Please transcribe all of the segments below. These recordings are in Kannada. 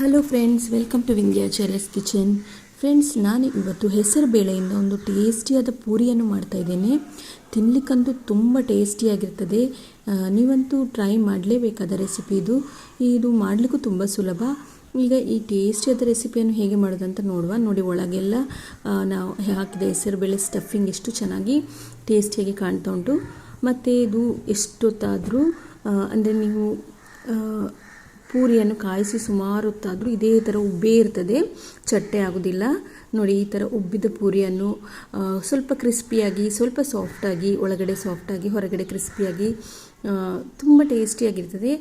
Hello friends welcome to Vindhyacharya's kitchen friends ನಾನು ಇವತ್ತು ಹೆಸರು ಬೇಳೆಯಿಂದ ಒಂದು ಟೇಸ್ಟಿಯಾದ ಪೂರಿಯನ್ನು ಮಾಡ್ತಾ ಇದ್ದೇನೆ. ತಿನ್ನಲಿಕ್ಕಂತೂ ತುಂಬ ಟೇಸ್ಟಿಯಾಗಿರ್ತದೆ ನೀವಂತೂ ಟ್ರೈ ಮಾಡಲೇಬೇಕಾದ ರೆಸಿಪಿ ಇದು. ಇದು ಮಾಡಲಿಕ್ಕೂ ತುಂಬ ಸುಲಭ. ಈಗ ಈ ಟೇಸ್ಟಿಯಾದ ರೆಸಿಪಿಯನ್ನು ಹೇಗೆ ಮಾಡೋದಂತ ನೋಡುವ. ನೋಡಿ ಒಳಗೆಲ್ಲ ನಾವು ಹಾಕಿದ ಹೆಸರುಬೇಳೆ ಸ್ಟಫಿಂಗ್ ಎಷ್ಟು ಚೆನ್ನಾಗಿ ಟೇಸ್ಟಿಯಾಗಿ ಕಾಣ್ತಾ ಉಂಟು. ಮತ್ತು ಇದು ಎಷ್ಟೊತ್ತಾದರೂ ಅಂದರೆ ನೀವು ಪೂರಿಯನ್ನು ಕಾಯಿಸಿ ಸುಮಾರು ಹೊತ್ತಾದರೂ ಇದೇ ಥರ ಉಬ್ಬೇ ಇರ್ತದೆ. ಚಟ್ಟೆ ಆಗೋದಿಲ್ಲ. ನೋಡಿ, ಈ ಥರ ಉಬ್ಬಿದ ಪೂರಿಯನ್ನು ಸ್ವಲ್ಪ ಕ್ರಿಸ್ಪಿಯಾಗಿ, ಸ್ವಲ್ಪ ಸಾಫ್ಟಾಗಿ, ಒಳಗಡೆ ಸಾಫ್ಟಾಗಿ, ಹೊರಗಡೆ ಕ್ರಿಸ್ಪಿಯಾಗಿ ತುಂಬ ಟೇಸ್ಟಿಯಾಗಿರ್ತದೆ.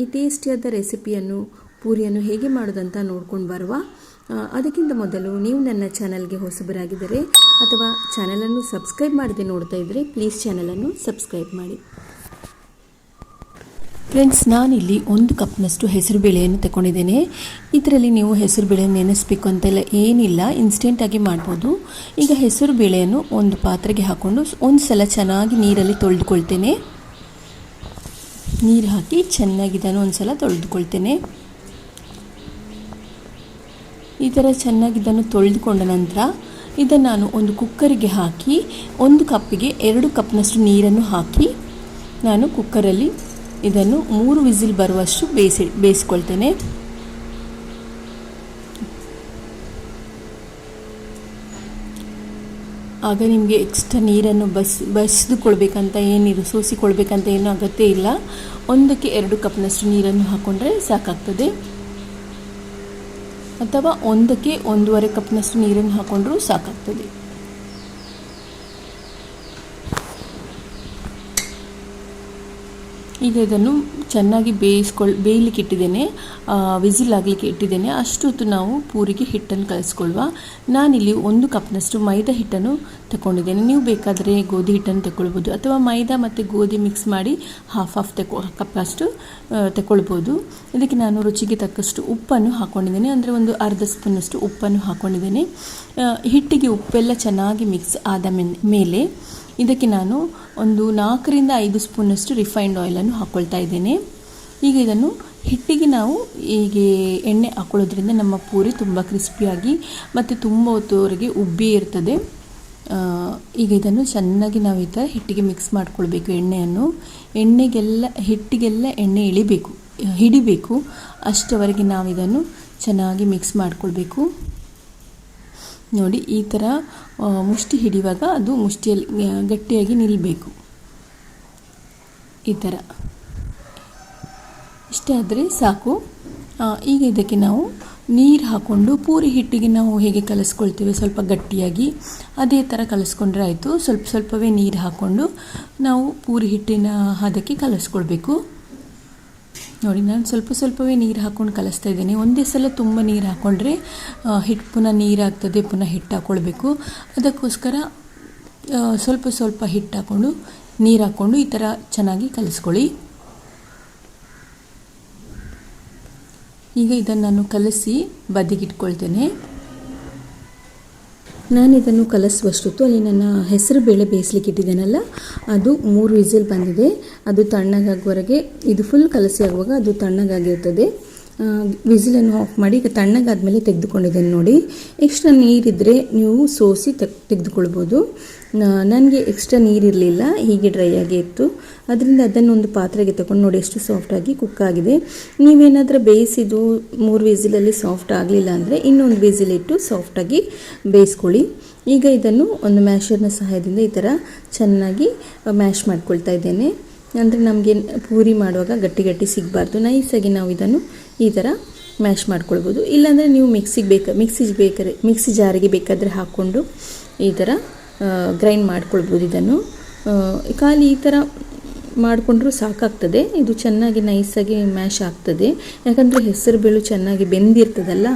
ಈ ಟೇಸ್ಟಿಯಾದ ರೆಸಿಪಿಯನ್ನು, ಪೂರಿಯನ್ನು ಹೇಗೆ ಮಾಡೋದಂತ ನೋಡ್ಕೊಂಡು ಬರುವ ಅದಕ್ಕಿಂತ ಮೊದಲು ನೀವು ನನ್ನ ಚಾನಲ್ಗೆ ಹೊಸಬರಾಗಿದ್ದರೆ ಅಥವಾ ಚಾನಲನ್ನು ಸಬ್ಸ್ಕ್ರೈಬ್ ಮಾಡದೆ ನೋಡ್ತಾ ಇದ್ದರೆ, ಪ್ಲೀಸ್ ಚಾನಲನ್ನು ಸಬ್ಸ್ಕ್ರೈಬ್ ಮಾಡಿ. ಫ್ರೆಂಡ್ಸ್ ನಾನಿಲ್ಲಿ ಒಂದು ಕಪ್ನಷ್ಟು ಹೆಸರು ಬೇಳೆಯನ್ನು ತಗೊಂಡಿದ್ದೇನೆ ಇದರಲ್ಲಿ ನೀವು ಹೆಸರು ಬೇಳೆ ನೆನೆಸ್ಬೇಕು ಅಂತೆಲ್ಲ ಏನಿಲ್ಲ. ಇನ್ಸ್ಟೆಂಟಾಗಿ ಮಾಡ್ಬೋದು. ಈಗ ಹೆಸರು ಬೇಳೆಯನ್ನು ಒಂದು ಪಾತ್ರೆಗೆ ಹಾಕ್ಕೊಂಡು ಒಂದು ಸಲ ಚೆನ್ನಾಗಿ ನೀರಲ್ಲಿ ತೊಳೆದುಕೊಳ್ತೇನೆ. ನೀರು ಹಾಕಿ ಚೆನ್ನಾಗಿ ಇದನ್ನು ಒಂದು ಸಲ ತೊಳೆದುಕೊಳ್ತೇನೆ. ಈ ಥರ ಚೆನ್ನಾಗಿ ಇದನ್ನು ತೊಳೆದುಕೊಂಡ ನಂತರ ಇದನ್ನು ನಾನು ಒಂದು ಕುಕ್ಕರಿಗೆ ಹಾಕಿ ಒಂದು ಕಪ್ಪಿಗೆ ಎರಡು ಕಪ್ನಷ್ಟು ನೀರನ್ನು ಹಾಕಿ ನಾನು ಕುಕ್ಕರಲ್ಲಿ ಇದನ್ನು ಮೂರು ವಿಸಿಲ್ ಬರುವಷ್ಟು ಬೇಯಿಸಿ ಬೇಯಿಸ್ಕೊಳ್ತೇನೆ. ಆಗ ನಿಮಗೆ ಎಕ್ಸ್ಟ್ರಾ ನೀರನ್ನು ಬಸ್ ಬಸಿದುಕೊಳ್ಬೇಕಂತ ಏನಿರು ಸೋಸಿಕೊಳ್ಬೇಕಂತ ಏನು ಅಗತ್ಯ ಇಲ್ಲ. ಒಂದಕ್ಕೆ ಎರಡು ಕಪ್ನಷ್ಟು ನೀರನ್ನು ಹಾಕ್ಕೊಂಡ್ರೆ ಸಾಕಾಗ್ತದೆ. ಅಥವಾ ಒಂದಕ್ಕೆ ಒಂದೂವರೆ ಕಪ್ನಷ್ಟು ನೀರನ್ನು ಹಾಕ್ಕೊಂಡ್ರೂ ಸಾಕಾಗ್ತದೆ. ಈಗ ಇದನ್ನು ಚೆನ್ನಾಗಿ ಬೇಯಿಸ್ಕೊಳ್, ಬೇಯಲಿಕ್ಕೆ ಇಟ್ಟಿದ್ದೇನೆ. ವಿಸಿಲ್ ಆಗಲಿಕ್ಕೆ ಇಟ್ಟಿದ್ದೇನೆ. ಅಷ್ಟೊತ್ತು ನಾವು ಪೂರಿಗೆ ಹಿಟ್ಟನ್ನು ಕಲಿಸ್ಕೊಳ್ಳುವ ನಾನಿಲ್ಲಿ ಒಂದು ಕಪ್ನಷ್ಟು ಮೈದಾ ಹಿಟ್ಟನ್ನು ತಗೊಂಡಿದ್ದೇನೆ ನೀವು ಬೇಕಾದರೆ ಗೋಧಿ ಹಿಟ್ಟನ್ನು ತಗೊಳ್ಬೋದು ಅಥವಾ ಮೈದಾ ಮತ್ತು ಗೋಧಿ ಮಿಕ್ಸ್ ಮಾಡಿ ಹಾಫ್ ಹಾಫ್ ತಗೊ ಕಪ್ಪಷ್ಟು ತಗೊಳ್ಬೋದು ಇದಕ್ಕೆ ನಾನು ರುಚಿಗೆ ತಕ್ಕಷ್ಟು ಉಪ್ಪನ್ನು ಹಾಕ್ಕೊಂಡಿದ್ದೇನೆ ಅಂದರೆ ಒಂದು ಅರ್ಧ ಸ್ಪೂನಷ್ಟು ಉಪ್ಪನ್ನು ಹಾಕ್ಕೊಂಡಿದ್ದೇನೆ ಹಿಟ್ಟಿಗೆ ಉಪ್ಪೆಲ್ಲ ಚೆನ್ನಾಗಿ ಮಿಕ್ಸ್ ಆದ ಮೇಲೆ ಇದಕ್ಕೆ ನಾನು ಒಂದು ನಾಲ್ಕರಿಂದ ಐದು ಸ್ಪೂನಷ್ಟು ರಿಫೈನ್ಡ್ ಆಯಿಲನ್ನು ಹಾಕ್ಕೊಳ್ತಾ ಇದ್ದೇನೆ. ಈಗ ಇದನ್ನು ಹಿಟ್ಟಿಗೆ ನಾವು ಹೀಗೆ ಎಣ್ಣೆ ಹಾಕೊಳ್ಳೋದ್ರಿಂದ ನಮ್ಮ ಪೂರಿ ತುಂಬ ಕ್ರಿಸ್ಪಿಯಾಗಿ ಮತ್ತು ತುಂಬ ಹೊತ್ತುವರೆಗೆ ಉಬ್ಬಿ ಇರ್ತದೆ. ಈಗ ಇದನ್ನು ಚೆನ್ನಾಗಿ ನಾವು ಈ ಥರ ಹಿಟ್ಟಿಗೆ ಮಿಕ್ಸ್ ಮಾಡ್ಕೊಳ್ಬೇಕು ಎಣ್ಣೆಯನ್ನು. ಎಣ್ಣೆಗೆಲ್ಲ, ಹಿಟ್ಟಿಗೆಲ್ಲ ಎಣ್ಣೆ ಇಳಿಬೇಕು, ಹಿಡಿಬೇಕು. ಅಷ್ಟರವರೆಗೆ ನಾವು ಇದನ್ನು ಚೆನ್ನಾಗಿ ಮಿಕ್ಸ್ ಮಾಡ್ಕೊಳ್ಬೇಕು. ನೋಡಿ, ಈ ಥರ ಮುಷ್ಟಿ ಹಿಡಿಯುವಾಗ ಅದು ಮುಷ್ಟಿಯಲ್ಲಿ ಗಟ್ಟಿಯಾಗಿ ನಿಲ್ಲಬೇಕು ಈ ಥರ ಇಷ್ಟೇ ಆದರೆ ಸಾಕು. ಈಗ ಇದಕ್ಕೆ ನಾವು ನೀರು ಹಾಕ್ಕೊಂಡು ಪೂರಿ ಹಿಟ್ಟಿಗೆ ನಾವು ಹೇಗೆ ಕಲಸ್ಕೊಳ್ತೇವೆ, ಸ್ವಲ್ಪ ಗಟ್ಟಿಯಾಗಿ. ಅದೇ ಥರ ಕಲಸ್ಕೊಂಡ್ರೆ ಆಯಿತು. ಸ್ವಲ್ಪ ಸ್ವಲ್ಪವೇ ನೀರು ಹಾಕ್ಕೊಂಡು ನಾವು ಪೂರಿ ಹಿಟ್ಟಿನ ಹದಕ್ಕೆ ಕಲಿಸ್ಕೊಳ್ಬೇಕು. ನೋಡಿ ನಾನು ಸ್ವಲ್ಪ ಸ್ವಲ್ಪವೇ ನೀರು ಹಾಕ್ಕೊಂಡು ಕಲಿಸ್ತಾ ಇದ್ದೀನಿ. ಒಂದೇ ಸಲ ತುಂಬ ನೀರು ಹಾಕ್ಕೊಂಡ್ರೆ ಹಿಟ್ಟು ಪುನಃ ನೀರು ಆಗ್ತದೆ, ಪುನಃ ಹಿಟ್ಟು ಹಾಕ್ಕೊಳ್ಬೇಕು ಅದಕ್ಕೋಸ್ಕರ ಸ್ವಲ್ಪ ಸ್ವಲ್ಪ ಹಿಟ್ಟು ಹಾಕ್ಕೊಂಡು ನೀರು ಹಾಕ್ಕೊಂಡು ಈ ಥರ ಚೆನ್ನಾಗಿ ಕಲಿಸ್ಕೊಳ್ಳಿ. ಈಗ ಇದನ್ನು ನಾನು ಕಲಸಿ ಬದಿಗಿಟ್ಕೊಳ್ತೇನೆ ನಾನು ಇದನ್ನು ಕಲಸುವಷ್ಟೊತ್ತು ಅಲ್ಲಿ ನನ್ನ ಹೆಸರು ಬೇಳೆ ಬೇಯಿಸ್ಲಿಕ್ಕೆ ಇಟ್ಟಿದ್ದೇನಲ್ಲ, ಅದು ಮೂರು ವಿಸಿಲ್ ಬಂದಿದೆ. ಅದು ತಣ್ಣಗಾಗುವವರೆಗೆ, ಇದು ಫುಲ್ ಕಲಸಿ ಆಗುವಾಗ ಅದು ತಣ್ಣಗಾಗಿರ್ತದೆ. ವಿಸಿಲನ್ನು ಆಫ್ ಮಾಡಿ ಈಗ ತಣ್ಣಗಾದ್ಮೇಲೆ ತೆಗೆದುಕೊಂಡಿದ್ದೇನೆ ನೋಡಿ. ಎಕ್ಸ್ಟ್ರಾ ನೀರಿದ್ದರೆ ನೀವು ಸೋಸಿ ತೆಗ್, ತೆಗೆದುಕೊಳ್ಬೋದು. ನನಗೆ ಎಕ್ಸ್ಟ್ರಾ ನೀರಿರಲಿಲ್ಲ, ಹೀಗೆ ಡ್ರೈ ಆಗಿ ಇತ್ತು. ಅದರಿಂದ ಅದನ್ನು ಒಂದು ಪಾತ್ರೆಗೆ ತಗೊಂಡು ನೋಡಿ ಎಷ್ಟು ಸಾಫ್ಟಾಗಿ ಕುಕ್ ಆಗಿದೆ. ನೀವೇನಾದರೂ ಬೇಯಿಸಿದ್ದು ಮೂರು ವಿಸಿಲಲ್ಲಿ ಸಾಫ್ಟ್ ಆಗಲಿಲ್ಲ ಅಂದರೆ ಇನ್ನೊಂದು ವಿಸಿಲಿಟ್ಟು ಸಾಫ್ಟಾಗಿ ಬೇಯಿಸ್ಕೊಳ್ಳಿ. ಈಗ ಇದನ್ನು ಒಂದು ಮ್ಯಾಶರ್ನ ಸಹಾಯದಿಂದ ಈ ಥರ ಚೆನ್ನಾಗಿ ಮ್ಯಾಶ್ ಮಾಡ್ಕೊಳ್ತಾ ಇದ್ದೇನೆ. ಅಂದರೆ ನಮಗೆ ಪೂರಿ ಮಾಡುವಾಗ ಗಟ್ಟಿ ಗಟ್ಟಿ ಸಿಗಬಾರ್ದು. ನೈಸಾಗಿ ನಾವು ಇದನ್ನು ಈ ಥರ ಮ್ಯಾಶ್ ಮಾಡ್ಕೊಳ್ಬೋದು. ಇಲ್ಲಾಂದರೆ ನೀವು ಮಿಕ್ಸಿಗೆ ಬೇಕಾ ಮಿಕ್ಸಿಗೆ ಬೇಕಾದ್ರೆ ಮಿಕ್ಸಿ ಜಾರಿಗೆ ಬೇಕಾದರೆ ಹಾಕ್ಕೊಂಡು ಈ ಥರ ಗ್ರೈಂಡ್ ಮಾಡ್ಕೊಳ್ಬೋದು ಇದನ್ನು. ಖಾಲಿ ಈ ಥರ ಮಾಡಿಕೊಂಡ್ರೂ ಸಾಕಾಗ್ತದೆ. ಇದು ಚೆನ್ನಾಗಿ ನೈಸಾಗಿ ಮ್ಯಾಶ್ ಆಗ್ತದೆ. ಯಾಕಂದರೆ ಹೆಸರು ಬೇಳು ಚೆನ್ನಾಗಿ ಬೆಂದಿರ್ತದಲ್ಲ,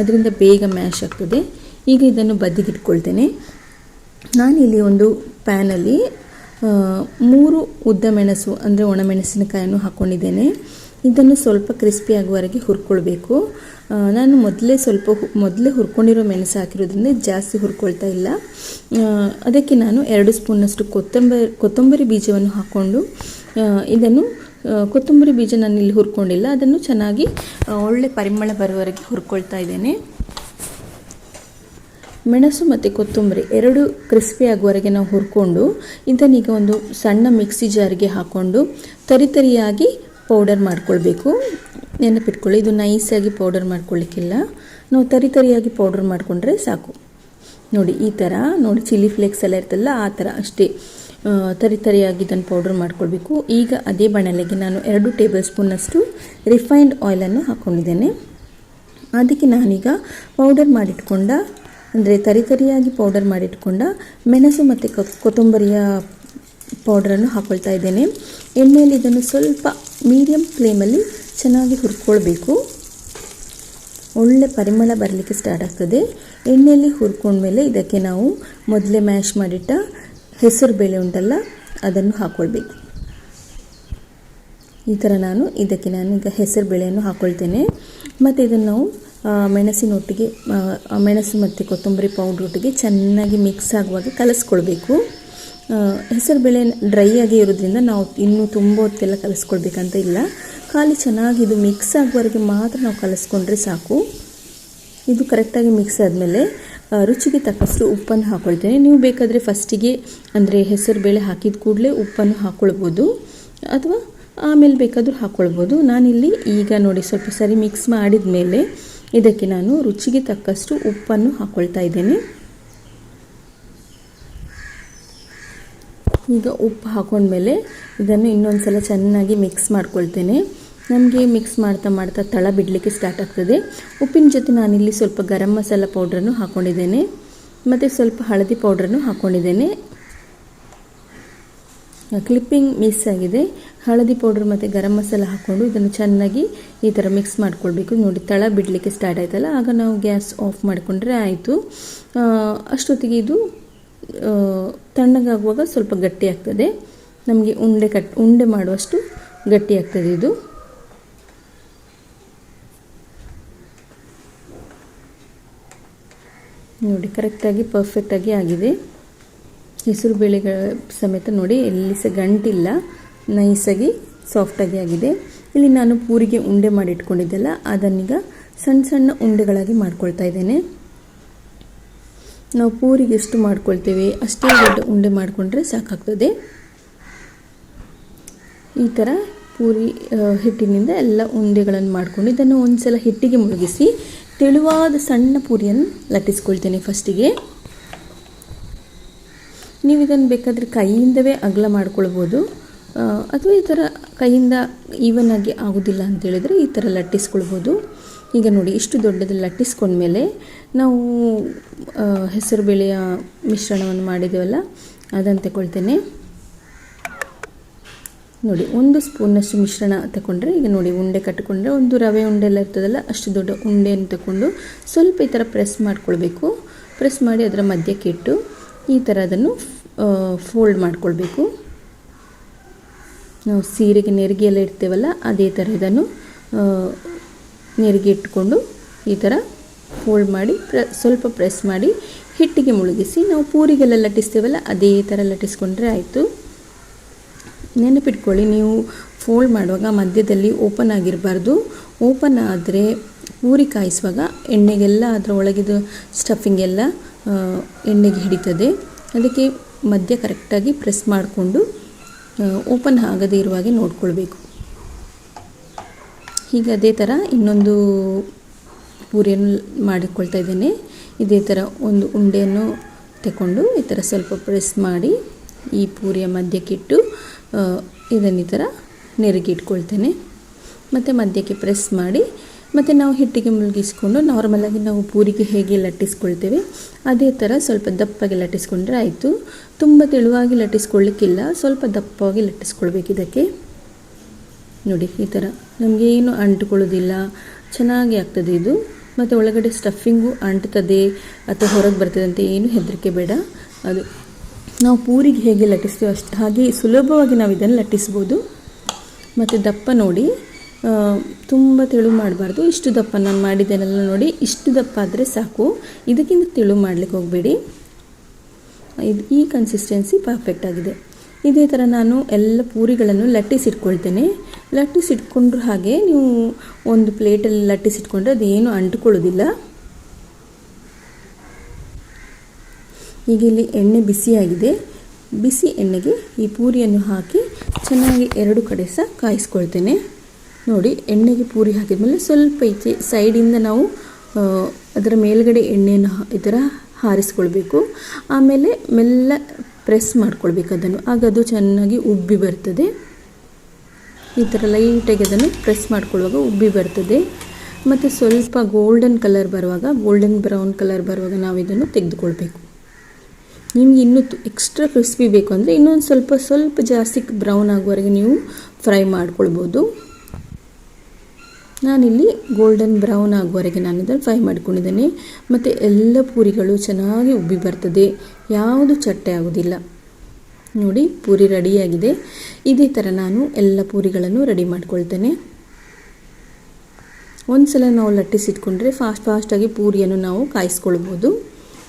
ಅದರಿಂದ ಬೇಗ ಮ್ಯಾಶ್ ಆಗ್ತದೆ. ಈಗ ಇದನ್ನು ಬದಿಗಿಟ್ಕೊಳ್ತೇನೆ. ನಾನಿಲ್ಲಿ ಒಂದು ಪ್ಯಾನಲ್ಲಿ ಮೂರು ಉದ್ದ ಮೆಣಸು ಅಂದರೆ ಒಣಮೆಣಸಿನಕಾಯನ್ನು ಹಾಕ್ಕೊಂಡಿದ್ದೇನೆ ಇದನ್ನು ಸ್ವಲ್ಪ ಕ್ರಿಸ್ಪಿ ಆಗುವವರೆಗೆ ಹುರ್ಕೊಳ್ಬೇಕು. ನಾನು ಮೊದಲೇ ಸ್ವಲ್ಪ ಮೊದಲೇ ಹುರ್ಕೊಂಡಿರೋ ಮೆಣಸು ಹಾಕಿರೋದ್ರಿಂದ ಜಾಸ್ತಿ ಹುರ್ಕೊಳ್ತಾ ಇಲ್ಲ. ಅದಕ್ಕೆ ನಾನು ಎರಡು ಸ್ಪೂನಷ್ಟು ಕೊತ್ತಂಬರಿ ಕೊತ್ತಂಬರಿ ಬೀಜವನ್ನು ಹಾಕ್ಕೊಂಡು ಇದನ್ನು ಕೊತ್ತಂಬರಿ ಬೀಜ ನಾನು ಇಲ್ಲಿ ಹುರ್ಕೊಂಡಿಲ್ಲ. ಅದನ್ನು ಚೆನ್ನಾಗಿ ಒಳ್ಳೆ ಪರಿಮಳ ಬರುವವರೆಗೆ ಹುರ್ಕೊಳ್ತಾ ಇದ್ದೇನೆ. ಮೆಣಸು ಮತ್ತು ಕೊತ್ತಂಬರಿ ಎರಡು ಕ್ರಿಸ್ಪಿ ಆಗುವವರೆಗೆ ನಾವು ಹುರ್ಕೊಂಡು ಇದನ್ನೀಗ ಒಂದು ಸಣ್ಣ ಮಿಕ್ಸಿ ಜಾರಿಗೆ ಹಾಕ್ಕೊಂಡು ತರಿತರಿಯಾಗಿ ಪೌಡರ್ ಮಾಡ್ಕೊಳ್ಬೇಕು. ನೆನಪಿಟ್ಕೊಳ್ಳಿ, ಇದು ನೈಸಾಗಿ ಪೌಡರ್ ಮಾಡ್ಕೊಳ್ಳಿಕ್ಕಿಲ್ಲ ನಾವು ತರಿತರಿಯಾಗಿ ಪೌಡರ್ ಮಾಡಿಕೊಂಡ್ರೆ ಸಾಕು. ನೋಡಿ, ಈ ಥರ ನೋಡಿ ಚಿಲ್ಲಿ ಫ್ಲೇಕ್ಸ್ ಎಲ್ಲ ಇರ್ತಲ್ಲ, ಆ ಥರ ಅಷ್ಟೇ. ತರಿ ತರಿತರಿಯಾಗಿ ಇದನ್ನು ಪೌಡರ್ ಮಾಡ್ಕೊಳ್ಬೇಕು. ಈಗ ಅದೇ ಬಾಣಲೆಗೆ ನಾನು ಎರಡು ಟೇಬಲ್ ಸ್ಪೂನಷ್ಟು ರಿಫೈನ್ಡ್ ಆಯಿಲನ್ನು ಹಾಕ್ಕೊಂಡಿದ್ದೇನೆ ಅದಕ್ಕೆ ನಾನೀಗ ಪೌಡರ್ ಮಾಡಿಟ್ಕೊಂಡ ಅಂದರೆ ತರಿತರಿಯಾಗಿ ಪೌಡರ್ ಮಾಡಿಟ್ಕೊಂಡ ಮೆಣಸು ಮತ್ತು ಕೊತ್ತಂಬರಿಯ ಪೌಡ್ರನ್ನು ಹಾಕ್ಕೊಳ್ತಾ ಇದ್ದೇನೆ. ಎಣ್ಣೆಯಲ್ಲಿ ಇದನ್ನು ಸ್ವಲ್ಪ ಮೀಡಿಯಮ್ ಫ್ಲೇಮಲ್ಲಿ ಚೆನ್ನಾಗಿ ಹುರ್ಕೊಳ್ಬೇಕು. ಒಳ್ಳೆ ಪರಿಮಳ ಬರಲಿಕ್ಕೆ ಸ್ಟಾರ್ಟ್ ಆಗ್ತದೆ. ಎಣ್ಣೆಯಲ್ಲಿ ಹುರ್ಕೊಂಡ್ಮೇಲೆ ಇದಕ್ಕೆ ನಾವು ಮೊದಲೇ ಮ್ಯಾಶ್ ಮಾಡಿಟ್ಟ ಹೆಸರು ಬೇಳೆ ಉಂಟಲ್ಲ, ಅದನ್ನು ಹಾಕ್ಕೊಳ್ಬೇಕು ಈ ಥರ ನಾನು ಇದಕ್ಕೆ ನಾನು ಈಗ ಹೆಸರು ಬೇಳೆಯನ್ನು ಹಾಕ್ಕೊಳ್ತೇನೆ ಮತ್ತು ಇದನ್ನು ನಾವು ಮೆಣಸಿನೊಟ್ಟಿಗೆ ಮೆಣಸು ಮತ್ತು ಕೊತ್ತಂಬರಿ ಪೌಡ್ರೊಟ್ಟಿಗೆ ಚೆನ್ನಾಗಿ ಮಿಕ್ಸ್ ಆಗುವಾಗ ಕಲಿಸ್ಕೊಳ್ಬೇಕು. ಹೆಸರು ಬೇಳೆ ಡ್ರೈ ಆಗಿ ಇರೋದ್ರಿಂದ ನಾವು ಇನ್ನೂ ತುಂಬ ಹೊತ್ತೆಲ್ಲ ಕಲಿಸ್ಕೊಳ್ಬೇಕಂತ ಇಲ್ಲ. ಖಾಲಿ ಚೆನ್ನಾಗಿ ಇದು ಮಿಕ್ಸ್ ಆಗುವವರೆಗೆ ಮಾತ್ರ ನಾವು ಕಲಿಸ್ಕೊಂಡ್ರೆ ಸಾಕು. ಇದು ಕರೆಕ್ಟಾಗಿ ಮಿಕ್ಸ್ ಆದಮೇಲೆ ರುಚಿಗೆ ತಕ್ಕಷ್ಟು ಉಪ್ಪನ್ನು ಹಾಕ್ಕೊಳ್ತೇನೆ ನೀವು ಬೇಕಾದರೆ ಫಸ್ಟಿಗೆ ಅಂದರೆ ಹೆಸರು ಬೇಳೆ ಹಾಕಿದ ಕೂಡಲೇ ಉಪ್ಪನ್ನು ಹಾಕ್ಕೊಳ್ಬೋದು ಅಥವಾ ಆಮೇಲೆ ಬೇಕಾದರೂ ಹಾಕ್ಕೊಳ್ಬೋದು ನಾನಿಲ್ಲಿ ಈಗ ನೋಡಿ ಸ್ವಲ್ಪ ಸರಿ ಮಿಕ್ಸ್ ಮಾಡಿದ ಮೇಲೆ ಇದಕ್ಕೆ ನಾನು ರುಚಿಗೆ ತಕ್ಕಷ್ಟು ಉಪ್ಪನ್ನು ಹಾಕ್ಕೊಳ್ತಾ ಇದ್ದೇನೆ. ಈಗ ಉಪ್ಪು ಹಾಕೊಂಡ್ಮೇಲೆ ಇದನ್ನು ಇನ್ನೊಂದು ಸಲ ಚೆನ್ನಾಗಿ ಮಿಕ್ಸ್ ಮಾಡ್ಕೊಳ್ತೇನೆ. ನಮಗೆ ಮಿಕ್ಸ್ ಮಾಡ್ತಾ ಮಾಡ್ತಾ ತಳ ಬಿಡಲಿಕ್ಕೆ ಸ್ಟಾರ್ಟ್ ಆಗ್ತದೆ. ಉಪ್ಪಿನ ಜೊತೆ ನಾನಿಲ್ಲಿ ಸ್ವಲ್ಪ ಗರಂ ಮಸಾಲ ಪೌಡ್ರನ್ನು ಹಾಕ್ಕೊಂಡಿದ್ದೇನೆ ಮತ್ತು ಸ್ವಲ್ಪ ಹಳದಿ ಪೌಡ್ರನ್ನು ಹಾಕ್ಕೊಂಡಿದ್ದೇನೆ ಕ್ಲಿಪ್ಪಿಂಗ್ ಮಿಸ್ ಆಗಿದೆ. ಹಳದಿ ಪೌಡ್ರ್ ಮತ್ತು ಗರಂ ಮಸಾಲ ಹಾಕ್ಕೊಂಡು ಇದನ್ನು ಚೆನ್ನಾಗಿ ಈ ಥರ ಮಿಕ್ಸ್ ಮಾಡ್ಕೊಳ್ಬೇಕು. ನೋಡಿ ತಳ ಬಿಡಲಿಕ್ಕೆ ಸ್ಟಾರ್ಟ್ ಆಯ್ತಲ್ಲ, ಆಗ ನಾವು ಗ್ಯಾಸ್ ಆಫ್ ಮಾಡಿಕೊಂಡ್ರೆ ಆಯಿತು. ಅಷ್ಟೊತ್ತಿಗೆ ಇದು ತಣ್ಣಗಾಗುವಾಗ ಸ್ವಲ್ಪ ಗಟ್ಟಿ ಆಗ್ತದೆ. ನಮಗೆ ಉಂಡೆ ಕಟ್, ಉಂಡೆ ಮಾಡುವಷ್ಟು ಗಟ್ಟಿ ಆಗ್ತದೆ ಇದು. ನೋಡಿ ಕರೆಕ್ಟಾಗಿ ಪರ್ಫೆಕ್ಟಾಗಿ ಆಗಿದೆ. ಹೆಸರು ಬೇಳೆಗಳ ಸಮೇತ ನೋಡಿ ಎಲ್ಲಿ ಸಹ ಗಂಟಿಲ್ಲ. ನೈಸಾಗಿ ಸಾಫ್ಟಾಗಿ ಆಗಿದೆ. ಇಲ್ಲಿ ನಾನು ಪೂರಿಗೆ ಉಂಡೆ ಮಾಡಿ ಇಟ್ಕೊಂಡಿದ್ದೆಲ್ಲ ಅದನ್ನೀಗ ಸಣ್ಣ ಸಣ್ಣ ಉಂಡೆಗಳಾಗಿ ಮಾಡ್ಕೊಳ್ತಾ ಇದ್ದೇನೆ. ನಾವು ಪೂರಿಗೆ ಎಷ್ಟು ಮಾಡ್ಕೊಳ್ತೇವೆ, ಅಷ್ಟೇ ದೊಡ್ಡ ಉಂಡೆ ಮಾಡಿಕೊಂಡ್ರೆ ಸಾಕಾಗ್ತದೆ. ಈ ಥರ ಪೂರಿ ಹಿಟ್ಟಿನಿಂದ ಎಲ್ಲ ಉಂಡೆಗಳನ್ನು ಮಾಡಿಕೊಂಡು ಇದನ್ನು ಒಂದ್ಸಲ ಹಿಟ್ಟಿಗೆ ಮುಳುಗಿಸಿ ತೆಳುವಾದ ಸಣ್ಣ ಪೂರಿಯನ್ನು ಲಟ್ಟಿಸ್ಕೊಳ್ತೇನೆ ಫಸ್ಟಿಗೆ. ನೀವು ಇದನ್ನು ಬೇಕಾದರೆ ಕೈಯಿಂದವೇ ಅಗಲ ಮಾಡ್ಕೊಳ್ಬೋದು. ಅಥವಾ ಈ ಥರ ಕೈಯಿಂದ ಈವನ್ ಆಗಿ ಆಗೋದಿಲ್ಲ ಅಂತ ಹೇಳಿದರೆ ಈ ಥರ ಲಟ್ಟಿಸ್ಕೊಳ್ಬೋದು. ಈಗ ನೋಡಿ, ಇಷ್ಟು ದೊಡ್ಡದಲ್ಲಿ ಲಟ್ಟಿಸ್ಕೊಂಡ್ಮೇಲೆ ನಾವು ಹೆಸರು ಬೇಳೆಯ ಮಿಶ್ರಣವನ್ನು ಮಾಡಿದ್ದೇವಲ್ಲ, ಅದನ್ನು ತಗೊಳ್ತೇನೆ. ನೋಡಿ, ಒಂದು ಸ್ಪೂನಷ್ಟು ಮಿಶ್ರಣ ತಗೊಂಡ್ರೆ, ಈಗ ನೋಡಿ, ಉಂಡೆ ಕಟ್ಕೊಂಡ್ರೆ ಒಂದು ರವೆ ಉಂಡೆ ಎಲ್ಲ ಇರ್ತದಲ್ಲ, ಅಷ್ಟು ದೊಡ್ಡ ಉಂಡೆಯನ್ನು ತಗೊಂಡು ಸ್ವಲ್ಪ ಈ ಥರ ಪ್ರೆಸ್ ಮಾಡ್ಕೊಳ್ಬೇಕು. ಪ್ರೆಸ್ ಮಾಡಿ ಅದರ ಮಧ್ಯಕ್ಕೆ ಇಟ್ಟು ಈ ಥರ ಅದನ್ನು ಫೋಲ್ಡ್ ಮಾಡ್ಕೊಳ್ಬೇಕು. ನಾವು ಸೀರೆಗೆ ನೆರಿಗೆ ಎಲ್ಲ ಇಡ್ತೇವಲ್ಲ, ಅದೇ ಥರ ಇದನ್ನು ನೆರಿಗೆ ಇಟ್ಕೊಂಡು ಈ ಥರ ಫೋಲ್ಡ್ ಮಾಡಿ, ಪ್ರ, ಸ್ವಲ್ಪ ಪ್ರೆಸ್ ಮಾಡಿ, ಹಿಟ್ಟಿಗೆ ಮುಳುಗಿಸಿ ನಾವು ಪೂರಿಗೆಲ್ಲ ಲಟ್ಟಿಸ್ತೇವಲ್ಲ, ಅದೇ ಥರ ಲಟ್ಟಿಸ್ಕೊಂಡ್ರೆ ಆಯಿತು. ನೆನಪಿಟ್ಕೊಳ್ಳಿ, ನೀವು ಫೋಲ್ಡ್ ಮಾಡುವಾಗ ಮಧ್ಯದಲ್ಲಿ ಓಪನ್ ಆಗಿರಬಾರ್ದು. ಓಪನ್ ಆದರೆ ಪೂರಿ ಕಾಯಿಸುವಾಗ ಎಣ್ಣೆಗೆಲ್ಲ, ಅದರ ಒಳಗಿದ ಸ್ಟಫಿಂಗ್ ಎಲ್ಲ ಎಣ್ಣೆಗೆ ಹಿಡಿತದೆ. ಅದಕ್ಕೆ ಮಧ್ಯ ಕರೆಕ್ಟಾಗಿ ಪ್ರೆಸ್ ಮಾಡಿಕೊಂಡು ಓಪನ್ ಆಗದೇ ಇರುವಾಗೆ ನೋಡ್ಕೊಳ್ಬೇಕು. ಹೀಗೆ ಅದೇ ಥರ ಇನ್ನೊಂದು ಪೂರಿಯನ್ನು ಮಾಡಿಕೊಳ್ತಾ ಇದ್ದೇನೆ. ಇದೇ ಥರ ಒಂದು ಉಂಡೆಯನ್ನು ತಗೊಂಡು ಈ ಥರ ಸ್ವಲ್ಪ ಪ್ರೆಸ್ ಮಾಡಿ ಈ ಪೂರಿಯ ಮಧ್ಯಕ್ಕಿಟ್ಟು ಇದನ್ನು ಈ ಥರ ನೆರಿಗೆ ಇಟ್ಕೊಳ್ತೇನೆ ಮತ್ತು ಮಧ್ಯಕ್ಕೆ ಪ್ರೆಸ್ ಮಾಡಿ ಮತ್ತು ನಾವು ಹಿಟ್ಟಿಗೆ ಮುಳುಗಿಸ್ಕೊಂಡು ನಾರ್ಮಲಾಗಿ ನಾವು ಪೂರಿಗೆ ಹೇಗೆ ಲಟ್ಟಿಸ್ಕೊಳ್ತೇವೆ, ಅದೇ ಥರ ಸ್ವಲ್ಪ ದಪ್ಪಗೆ ಲಟ್ಟಿಸ್ಕೊಂಡ್ರೆ ಆಯಿತು. ತುಂಬ ತೆಳುವಾಗಿ ಲಟ್ಟಿಸ್ಕೊಳ್ಳಿಕ್ಕಿಲ್ಲ ಸ್ವಲ್ಪ ದಪ್ಪವಾಗಿ ಲಟ್ಟಿಸ್ಕೊಳ್ಬೇಕು ಇದಕ್ಕೆ. ನೋಡಿ, ಈ ಥರ ನಮಗೆ ಏನು ಅಂಟ್ಕೊಳ್ಳೋದಿಲ್ಲ. ಚೆನ್ನಾಗಿ ಆಗ್ತದೆ ಇದು. ಮತ್ತು ಒಳಗಡೆ ಸ್ಟಫಿಂಗು ಅಂಟ್ತದೆ, ಅಥವಾ ಹೊರಗೆ ಬರ್ತದೆ ಅಂತ ಏನು ಹೆದರಿಕೆ ಬೇಡ. ಅದು ನಾವು ಪೂರಿಗೆ ಹೇಗೆ ಲಟ್ಟಿಸ್ತೀವೋ ಅಷ್ಟು ಹಾಗೆ ಸುಲಭವಾಗಿ ನಾವು ಇದನ್ನು ಲಟ್ಟಿಸ್ಬೋದು. ಮತ್ತು ದಪ್ಪ ನೋಡಿ. ತುಂಬ ತೆಳು ಮಾಡಬಾರ್ದು. ಇಷ್ಟು ದಪ್ಪ ನಾನು ಮಾಡಿದ್ದೇನೆಲ್ಲ ನೋಡಿ, ಇಷ್ಟು ದಪ್ಪ ಆದರೆ ಸಾಕು. ಇದಕ್ಕಿಂತ ತೆಳು ಮಾಡಲಿಕ್ಕೆ ಹೋಗಬೇಡಿ. ಇದು ಈ ಕನ್ಸಿಸ್ಟೆನ್ಸಿ ಪರ್ಫೆಕ್ಟ್ ಆಗಿದೆ. ಇದೇ ಥರ ನಾನು ಎಲ್ಲ ಪೂರಿಗಳನ್ನು ಲಟ್ಟಿಸಿಟ್ಕೊಳ್ತೇನೆ ಲಟ್ಟಿಸಿಟ್ಕೊಂಡ್ರು ಹಾಗೆ ನೀವು ಒಂದು ಪ್ಲೇಟಲ್ಲಿ ಲಟ್ಟಿಸಿಟ್ಕೊಂಡ್ರೆ ಅದೇನು ಅಂಟುಕೊಳ್ಳೋದಿಲ್ಲ. ಈಗ ಇಲ್ಲಿ ಎಣ್ಣೆ ಬಿಸಿಯಾಗಿದೆ ಬಿಸಿ ಎಣ್ಣೆಗೆ ಈ ಪೂರಿಯನ್ನು ಹಾಕಿ ಚೆನ್ನಾಗಿ ಎರಡು ಕಡೆ ಸಹ ಕಾಯಿಸ್ಕೊಳ್ತೇನೆ. ನೋಡಿ, ಎಣ್ಣೆಗೆ ಪೂರಿ ಹಾಕಿದ್ಮೇಲೆ ಸ್ವಲ್ಪ ಈಚೆ ಸೈಡಿಂದ ನಾವು ಅದರ ಮೇಲ್ಗಡೆ ಎಣ್ಣೆಯನ್ನು ಈ ಥರ ಹಾರಿಸ್ಕೊಳ್ಬೇಕು. ಆಮೇಲೆ ಮೆಲ್ಲ ಪ್ರೆಸ್ ಮಾಡ್ಕೊಳ್ಬೇಕು ಅದನ್ನು. ಆಗ ಅದು ಚೆನ್ನಾಗಿ ಉಬ್ಬಿ ಬರ್ತದೆ. ಈ ಥರ ಲೈಟಾಗಿ ಅದನ್ನು ಪ್ರೆಸ್ ಮಾಡ್ಕೊಳ್ಳುವಾಗ ಉಬ್ಬಿ ಬರ್ತದೆ. ಮತ್ತು ಸ್ವಲ್ಪ ಗೋಲ್ಡನ್ ಕಲರ್ ಬರುವಾಗ, ಗೋಲ್ಡನ್ ಬ್ರೌನ್ ಕಲರ್ ಬರುವಾಗ ನಾವು ಇದನ್ನು ತೆಗೆದುಕೊಳ್ಬೇಕು. ನಿಮಗೆ ಇನ್ನೂ ಎಕ್ಸ್ಟ್ರಾ ಕ್ರಿಸ್ಪಿ ಬೇಕು ಅಂದರೆ ಇನ್ನೊಂದು ಸ್ವಲ್ಪ ಸ್ವಲ್ಪ ಜಾಸ್ತಿ ಬ್ರೌನ್ ಆಗುವವರೆಗೆ ನೀವು ಫ್ರೈ ಮಾಡ್ಕೊಳ್ಬೋದು. ನಾನಿಲ್ಲಿ ಗೋಲ್ಡನ್ ಬ್ರೌನ್ ಆಗುವವರೆಗೆ ನಾನು ಇದನ್ನು ಫ್ರೈ ಮಾಡ್ಕೊಂಡಿದ್ದೇನೆ. ಮತ್ತು ಎಲ್ಲ ಪೂರಿಗಳು ಚೆನ್ನಾಗಿ ಉಬ್ಬಿ ಬರ್ತದೆ. ಯಾವುದು ಚಟ್ಟೆ ಆಗೋದಿಲ್ಲ. ನೋಡಿ, ಪೂರಿ ರೆಡಿಯಾಗಿದೆ. ಇದೇ ಥರ ನಾನು ಎಲ್ಲ ಪೂರಿಗಳನ್ನು ರೆಡಿ ಮಾಡ್ಕೊಳ್ತೇನೆ. ಒಂದು ಸಲ ನಾವು ಲಟ್ಟಿಸಿಟ್ಕೊಂಡ್ರೆ ಫಾಸ್ಟ್ ಫಾಸ್ಟಾಗಿ ಪೂರಿಯನ್ನು ನಾವು ಕಾಯಿಸ್ಕೊಳ್ಬೋದು.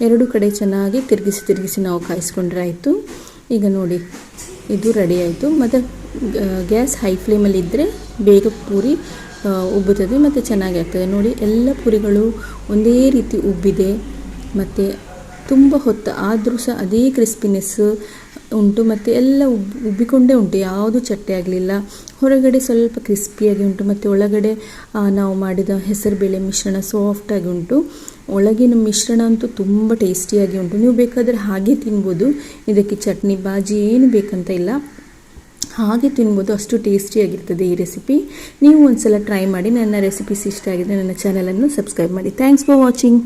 ಎರಡು ಕಡೆ ಚೆನ್ನಾಗಿ ತಿರುಗಿಸಿ ತಿರುಗಿಸಿ ನಾವು ಕಾಯಿಸ್ಕೊಂಡ್ರೆ ಆಯಿತು. ಈಗ ನೋಡಿ, ಇದು ರೆಡಿ ಆಯಿತು. ಮತ್ತು ಗ್ಯಾಸ್ ಹೈ ಫ್ಲೇಮಲ್ಲಿ ಇದ್ದರೆ ಬೇಗ ಪೂರಿ ಉಬ್ಬುತ್ತದೆ ಮತ್ತು ಚೆನ್ನಾಗಿ ಆಗ್ತದೆ. ನೋಡಿ, ಎಲ್ಲ ಪುರಿಗಳು ಒಂದೇ ರೀತಿ ಉಬ್ಬಿದೆ. ಮತ್ತು ತುಂಬ ಹೊತ್ತು, ಆದರೂ ಸಹ ಅದೇ ಕ್ರಿಸ್ಪಿನೆಸ್ ಉಂಟು. ಮತ್ತು ಎಲ್ಲ ಉಬ್, ಉಬ್ಬಿಕೊಂಡೇ ಉಂಟು. ಯಾವುದು ಚಟ್ಟೆ ಆಗಲಿಲ್ಲ. ಹೊರಗಡೆ ಸ್ವಲ್ಪ ಕ್ರಿಸ್ಪಿಯಾಗಿ ಉಂಟು. ಮತ್ತು ಒಳಗಡೆ ನಾವು ಮಾಡಿದ ಹೆಸರುಬೇಳೆ ಮಿಶ್ರಣ ಸಾಫ್ಟಾಗಿ ಉಂಟು. ಒಳಗಿನ ಮಿಶ್ರಣ ಅಂತೂ ತುಂಬ ಟೇಸ್ಟಿಯಾಗಿ ಉಂಟು. ನೀವು ಬೇಕಾದರೆ ಹಾಗೆ ತಿನ್ಬೋದು. ಇದಕ್ಕೆ ಚಟ್ನಿ, ಬಾಜಿ ಏನು ಬೇಕಂತ ಇಲ್ಲ. ಹಾಗೆ ತಿನ್ಬೋದು, ಅಷ್ಟು ಟೇಸ್ಟಿಯಾಗಿರ್ತದೆ ಈ ರೆಸಿಪಿ ನೀವು ಒಂದು ಸಲ ಟ್ರೈ ಮಾಡಿ, ನನ್ನ ರೆಸಿಪೀಸ್ ಇಷ್ಟ ಆಗಿದೆ ನನ್ನ ಚಾನಲನ್ನು ಸಬ್ಸ್ಕ್ರೈಬ್ ಮಾಡಿ. Thanks for watching